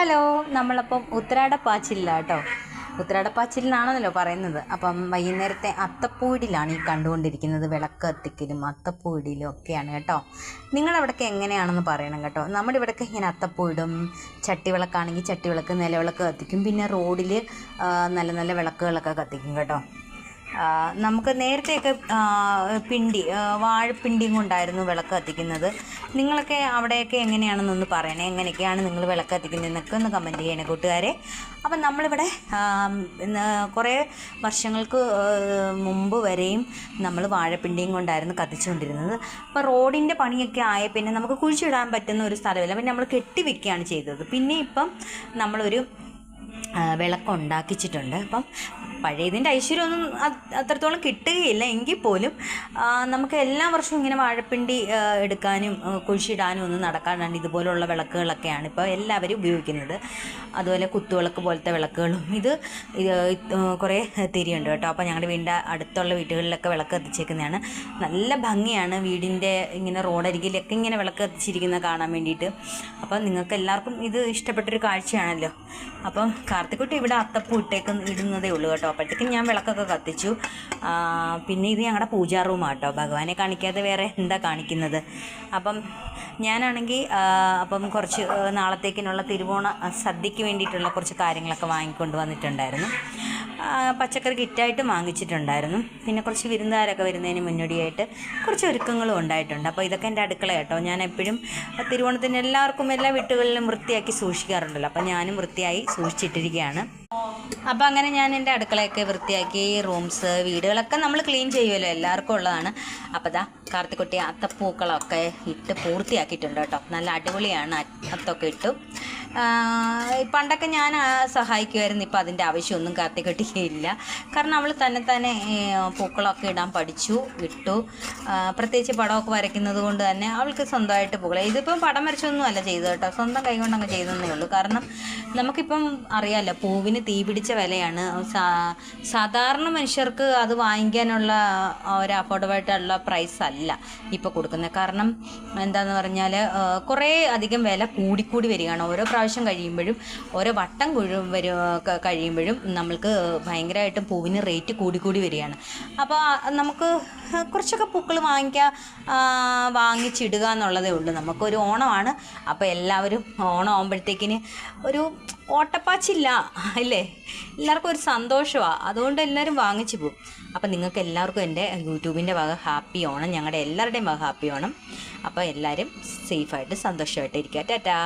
Hello നമ്മളപ്പം ഉത്തരാടപ്പാച്ചില്ല കേട്ടോ ഉത്തരാടപ്പാച്ചിലിനാണെന്നല്ലോ പറയുന്നത്. അപ്പം വൈകുന്നേരത്തെ അത്തപ്പൂടിലാണ് ഈ കണ്ടുകൊണ്ടിരിക്കുന്നത് വിളക്ക് കത്തിക്കലും അത്തപ്പൂടിലും ഒക്കെയാണ് കേട്ടോ. നിങ്ങളവിടൊക്കെ എങ്ങനെയാണെന്ന് പറയണം കേട്ടോ. നമ്മുടെ ഇവിടെയൊക്കെ ഇങ്ങനെ അത്തപ്പൂടും ചട്ടിവിളക്കാണെങ്കിൽ ചട്ടിവിളക്ക് നിലവിളക്ക് കത്തിക്കും. പിന്നെ റോഡിൽ നല്ല നല്ല വിളക്കുകളൊക്കെ കത്തിക്കും കേട്ടോ. നമുക്ക് നേരത്തെയൊക്കെ പിണ്ടി വാഴപ്പിണ്ടിയും കൊണ്ടായിരുന്നു വിളക്ക് കത്തിക്കുന്നത്. നിങ്ങളൊക്കെ അവിടെയൊക്കെ എങ്ങനെയാണെന്നൊന്ന് പറയണേ? എങ്ങനെയൊക്കെയാണ് നിങ്ങൾ വിളക്ക് കത്തിക്കുന്നതെന്നൊക്കെ ഒന്ന് കമന്റ് ചെയ്യണേ കൂട്ടുകാരെ. അപ്പം നമ്മളിവിടെ കുറേ വർഷങ്ങൾക്ക് മുമ്പ് വരെയും നമ്മൾ വാഴപ്പിണ്ടിയും കൊണ്ടായിരുന്നു കത്തിച്ചുകൊണ്ടിരുന്നത്. അപ്പോൾ റോഡിന്റെ പണിയൊക്കെ ആയ പിന്നെ നമുക്ക് കുഴിച്ചിടാൻ പറ്റുന്ന ഒരു സ്ഥലമില്ല. പിന്നെ നമ്മൾ കെട്ടി വെക്കുകയാണ് ചെയ്തത്. പിന്നെ ഇപ്പം നമ്മളൊരു വിളക്ക് വിളക്കുണ്ടാക്കിച്ചിട്ടുണ്ട് അപ്പം പഴയതിന്റെ ഐശ്വര്യമൊന്നും അത് അത്രത്തോളം കിട്ടുകയില്ല. എങ്കിൽ പോലും നമുക്ക് എല്ലാ വർഷവും ഇങ്ങനെ വാഴപ്പിണ്ടി എടുക്കാനും കുഴിച്ചിടാനും ഒന്നും നടക്കാണ്ട് ഇതുപോലുള്ള വിളക്കുകളൊക്കെയാണ് ഇപ്പോൾ എല്ലാവരും ഉപയോഗിക്കുന്നത്. അതുപോലെ കുത്തുവിളക്ക് പോലത്തെ വിളക്കുകളും. ഇത് കുറേ തിരിയുണ്ട് കേട്ടോ. അപ്പോൾ ഞങ്ങളുടെ വീടിന്റെ അടുത്തുള്ള വീടുകളിലൊക്കെ വിളക്ക് കത്തിച്ചേക്കുന്നതാണ്. നല്ല ഭംഗിയാണ് വീടിന്റെ ഇങ്ങനെ റോഡരികിലൊക്കെ ഇങ്ങനെ വിളക്ക് കത്തിച്ചിരിക്കുന്നത് കാണാൻ വേണ്ടിയിട്ട്. അപ്പം നിങ്ങൾക്ക് എല്ലാവർക്കും ഇത് ഇഷ്ടപ്പെട്ടൊരു കാഴ്ചയാണല്ലോ. അപ്പം കാർത്തിക്കുട്ടി ഇവിടെ അത്തപ്പൂ ഇട്ടേക്കുന്ന ഇടുന്നതേ ഉള്ളൂ കേട്ടോ. അപ്പോഴത്തേക്കും ഞാൻ വിളക്കൊക്കെ കത്തിച്ചു. പിന്നെ ഇത് ഞങ്ങളുടെ പൂജാ റൂമാണ് കേട്ടോ ഭഗവാനെ കാണിക്കാതെ വേറെ എന്താ കാണിക്കുന്നത്? അപ്പം ഞാനാണെങ്കിൽ അപ്പം കുറച്ച് നാളത്തേക്കിനുള്ള തിരുവോണ സദ്യക്ക് വേണ്ടിയിട്ടുള്ള കുറച്ച് കാര്യങ്ങളൊക്കെ വാങ്ങിക്കൊണ്ട് വന്നിട്ടുണ്ടായിരുന്നു. പച്ചക്കറി കിറ്റായിട്ട് വാങ്ങിച്ചിട്ടുണ്ടായിരുന്നു. പിന്നെ കുറച്ച് വിരുന്നുകാരൊക്കെ വരുന്നതിന് മുന്നോടിയായിട്ട് കുറച്ച് ഒരുക്കങ്ങളും ഉണ്ടായിട്ടുണ്ട്. അപ്പോൾ ഇതൊക്കെ എന്റെ അടുക്കള കേട്ടോ. ഞാൻ എപ്പോഴും തിരുവോണത്തിന് എല്ലാവർക്കും എല്ലാ വീട്ടുകളിലും വൃത്തിയാക്കി സൂക്ഷിക്കാറുണ്ടല്ലോ. അപ്പോൾ ഞാനും വൃത്തിയായി സൂക്ഷിച്ചിട്ടിരിക്കുകയാണ്. അപ്പോൾ അങ്ങനെ ഞാൻ എന്റെ അടുക്കളയൊക്കെ വൃത്തിയാക്കി റൂംസ് വീടുകളൊക്കെ നമ്മൾ ക്ലീൻ ചെയ്യുമല്ലോ. എല്ലാവർക്കും ഉള്ളതാണ്. അപ്പോൾ ദാ കാർത്തിക്കുട്ടി അത്തപ്പൂക്കളൊക്കെ ഇട്ട് പൂർത്തിയാക്കിയിട്ടുണ്ട് കേട്ടോ. നല്ല അടിപൊളിയാണ്. അത്തൊക്കെ ഇട്ടു. പണ്ടൊക്കെ ഞാൻ സഹായിക്കുമായിരുന്നു ഇപ്പം അതിന്റെ ആവശ്യമൊന്നും കാത്തി കെട്ടിയില്ല. കാരണം അവൾ തന്നെ തന്നെ പൂക്കളൊക്കെ ഇടാൻ പഠിച്ചു വിട്ടു. പ്രത്യേകിച്ച് പടമൊക്കെ വരയ്ക്കുന്നത് കൊണ്ട് തന്നെ അവൾക്ക് സ്വന്തമായിട്ട് പൂക്കളെ. ഇതിപ്പം പടം വരച്ചൊന്നും അല്ല ചെയ്തു കേട്ടോ. സ്വന്തം കൈകൊണ്ട് അങ്ങ് ചെയ്തെന്നേ ഉള്ളൂ. കാരണം നമുക്കിപ്പം അറിയാമല്ലോ പൂവിന് തീ പിടിച്ച വിലയാണ്. സാധാരണ മനുഷ്യർക്ക് അത് വാങ്ങിക്കാനുള്ള ഒരു അഫോർഡബിളായിട്ടുള്ള പ്രൈസ് അല്ല ഇപ്പോൾ കൊടുക്കുന്നത്. കാരണം എന്താണെന്ന് പറഞ്ഞാൽ കുറേ അധികം വില കൂടിക്കൂടി വരികയാണ്. ഓരോ പ്രാവശ്യം കഴിയുമ്പോഴും ഓരോ വട്ടം കുഴു വരും കഴിയുമ്പോഴും നമ്മൾക്ക് ഭയങ്കരമായിട്ടും പൂവിന് റേറ്റ് കൂടിക്കൂടി വരികയാണ്. അപ്പോൾ നമുക്ക് കുറച്ചൊക്കെ പൂക്കൾ വാങ്ങിക്കുക വാങ്ങിച്ചിടുക എന്നുള്ളതേ ഉള്ളൂ. നമുക്കൊരു ഓണമാണ്. അപ്പോൾ എല്ലാവരും ഓണം ആകുമ്പോഴത്തേക്കിന് ഒരു ഓട്ടപ്പാച്ചില്ല അല്ലേ? എല്ലാവർക്കും ഒരു സന്തോഷമാണ് അതുകൊണ്ട് എല്ലാവരും വാങ്ങിച്ചു പോകും. അപ്പോൾ നിങ്ങൾക്ക് എല്ലാവർക്കും എന്റെ യൂട്യൂബിന്റെ വക ഹാപ്പി ഓണം ഞങ്ങളുടെ എല്ലാവരുടെയും വക ഹാപ്പി ഓണം. അപ്പോൾ എല്ലാവരും സേഫായിട്ട് സന്തോഷമായിട്ട് ഇരിക്കുക. ടാറ്റാ.